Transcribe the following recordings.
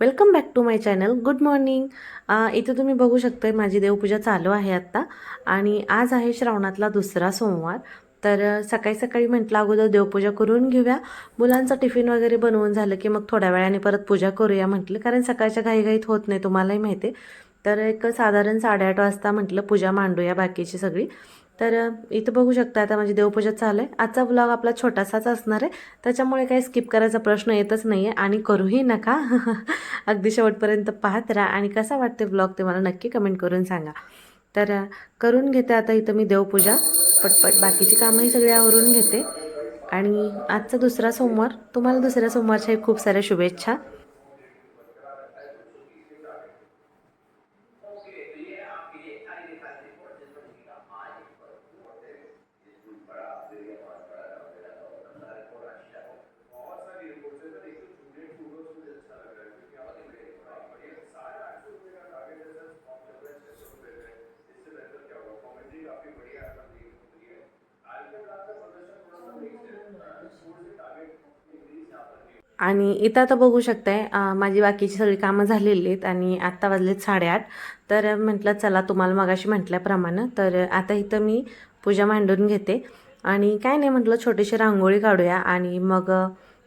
Welcome back to my channel good morning इथे तुम्ही बघू शकताय माझी देवपूजा चालू आहे आत्ता. आणि आज आहे श्रावणातला दुसरा सोमवार. तर सकाळी सकाळी म्हटलं अगोदर देवपूजा करून घेऊया. मुलांचा टिफिन वगैरे बनवून झालं की मग थोड्या वेळाने परत पूजा करूया म्हटलं. कारण सकाळच्या घाईघाईत होत नाही तुम्हालाही माहिती आहे. तर एक साधारण साडेआठ वाजता म्हटलं पूजा मांडूया बाकीची सगळी. तर इथं बघू शकता आता माझी देवपूजा चालू आहे. आजचा ब्लॉग आपला छोटासाच असणार आहे. त्याच्यामुळे काही स्किप करायचा प्रश्न येतच नाही आहे आणि करूही नका. अगदी शेवटपर्यंत पाहत राहा आणि कसा वाटते ब्लॉग ते मला नक्की कमेंट करून सांगा. तर करून घेते आता इथं मी देवपूजा. पटपट बाकीची कामंही सगळी आवरून घेते. आणि आजचा दुसरा सोमवार. तुम्हाला दुसऱ्या सोमवारच्याही खूप साऱ्या शुभेच्छा. आणि इथं आता बघू शकताय माझी बाकीची सगळी कामं झालेली आहेत आणि आत्ता वाजलेत साडेआठ. तर म्हटलं चला तुम्हाला मगाशी म्हटल्याप्रमाणे तर आता इथं मी पूजा मांडून घेते. आणि काय नाही म्हटलं छोटीशी रांगोळी काढूया आणि मग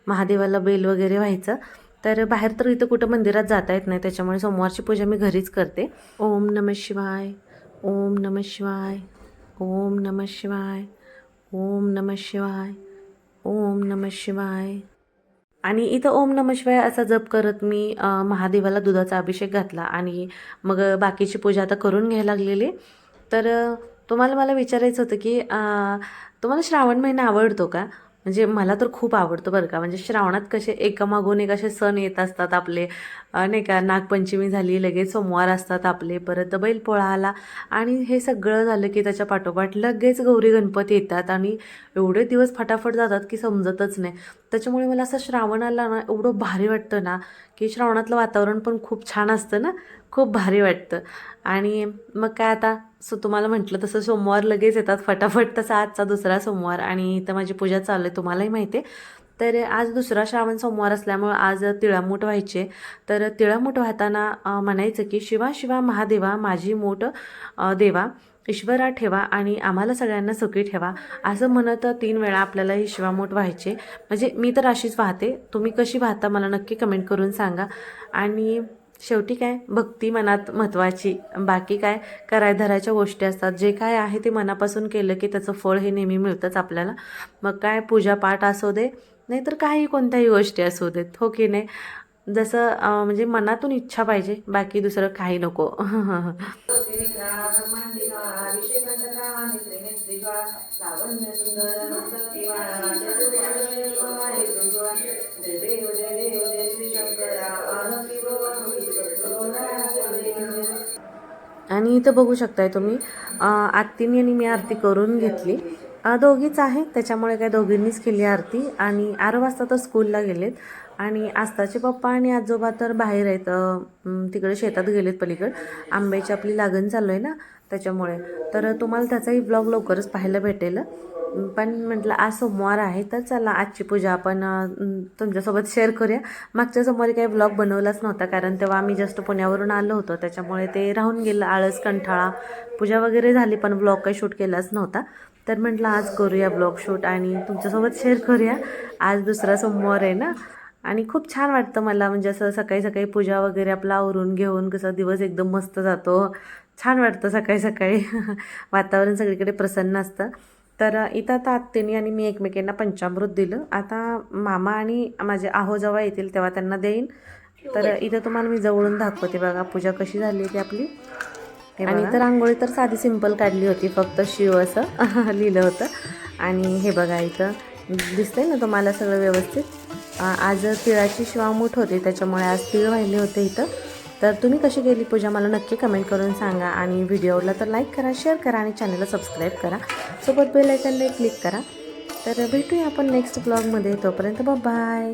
महादेवाला बेल वगैरे व्हायचं. तर बाहेर तर इथं कुठं मंदिरात जाता येत नाही त्याच्यामुळे सोमवारची पूजा मी घरीच करते. ओम नम शिवाय ओम नम शिवाय ओम नम शिवाय ओम नम शिवाय. ओम नम शिवाय. आणि इथं ओम नम शिवाय असा जप करत मी महादेवाला दुधाचा अभिषेक घातला आणि मग बाकीची पूजा आता करून घ्यायला लागलेली. तर तुम्हाला मला विचारायचं होतं की तुम्हाला श्रावण महिना आवडतो का? म्हणजे मला तर खूप आवडतो बरं का. म्हणजे श्रावणात कसे एकामागून एक असे सण येत असतात आपले. नाही का नागपंचमी झाली लगेच सोमवार असतात आपले परत बैलपोळा आला आणि हे सगळं झालं की त्याच्या पाठोपाठ लगेच गौरी गणपती येतात आणि एवढे दिवस फटाफट जातात की समजतच नाही. त्याच्यामुळे मला असं श्रावणाला ना एवढं भारी वाटतं ना की श्रावणातलं वातावरण पण खूप छान असतं ना. खूप भारी वाटतं. आणि मग काय आता सो तुम्हाला म्हटलं तसं सोमवार लगेच येतात फटाफट तसा आजचा दुसरा सोमवार आणि इथं माझी पूजा चालू आहे तुम्हालाही माहिती आहे. तर आज दुसरा श्रावण सोमवार असल्यामुळं आज तिळामूठ व्हायचे. तर तिळामूठ वाहताना म्हणायचं की शिवा शिवा महादेवा माझी मूठ देवा ईश्वरा ठेवा आणि आम्हाला सगळ्यांना सुखी ठेवा. असं म्हणत तीन वेळा आपल्याला ही शिवामूठ व्हायचे. म्हणजे मी तर अशीच वाहते. तुम्ही कशी वाहता मला नक्की कमेंट करून सांगा. आणि शेवटी काय? भक्ती मनात महत्त्वाची बाकी काय? कराय धरायच्या गोष्टी असतात. जे काय आहे ते मनापासून केलं की त्याचं फळ हे नेहमी मिळतंच आपल्याला. मग काय? पूजापाठ असू दे. नाहीतर काही कोणत्याही गोष्टी असू देत. हो की नाही? जसं म्हणजे मनातून इच्छा पाहिजे. बाकी दुसरं काही नको. आणि इथं बघू शकताय तुम्ही अं, आत्तीने आणि मी आरती करून घेतली. दोघीच आहे त्याच्यामुळे काय दोघींनीच केली आरती. आणि आरव वाजता तर स्कूलला गेलेत. आणि आस्ताचे पप्पा आणि आजोबा तर बाहेर आहेत तिकडे शेतात गेलेत पलीकडे. आंब्याची आपली लागण चालू आहे ना त्याच्यामुळे. तर तुम्हाला त्याचाही ब्लॉग लवकरच पाहायला भेटेल. पण म्हटलं आज सोमवार आहे तर चला आजची पूजा आपण तुमच्यासोबत शेअर करूया. मागच्या सोमवारी काही ब्लॉग बनवलाच नव्हता कारण तेव्हा आम्ही जस्ट पुण्यावरून आलो होतो त्याच्यामुळे ते राहून गेलं आळस कंठाळा पूजा वगैरे झाली पण ब्लॉग काही शूट केलाच नव्हता. तर म्हटलं आज करूया ब्लॉग शूट आणि तुमच्यासोबत शेअर करूया. आज दुसरा सोमवार आहे ना? आणि खूप छान वाटतं मला म्हणजे असं सकाळी सकाळी पूजा वगैरे आपला आवरून घेऊन कसा दिवस एकदम मस्त जातो. छान वाटतं सकाळी सकाळी. वातावरण सगळीकडे प्रसन्न असतं. तर इथं आता आत्तेनी आणि मी एकमेकींना पंचामृत दिलं. आता मामा आणि माझे आहो जेव्हा येतील तेव्हा त्यांना देईन. तर इथं तुम्हाला मी जवळून दाखवते बघा पूजा कशी झाली ती आपली. आणि तर रांगोळी तर साधी सिंपल काढली होती फक्त शिव असं लिहिलं होतं. आणि हे बघा इथं दिसतंय ना तुम्हाला सगळं व्यवस्थित? आज तिळाची शिवामूठ होती त्याच्यामुळे आज तिळ वाहिले होते इथं. तर तुम्ही कशी केली पूजा? मला नक्की कमेंट करून सांगा. आणि व्हिडिओला तर लाईक करा शेअर करा आणि चॅनलला सबस्क्राईब करा. सोबत बेल आयकनला क्लिक करा. तर भेटूया आपण नेक्स्ट ब्लॉगमध्ये तोपर्यंत बाय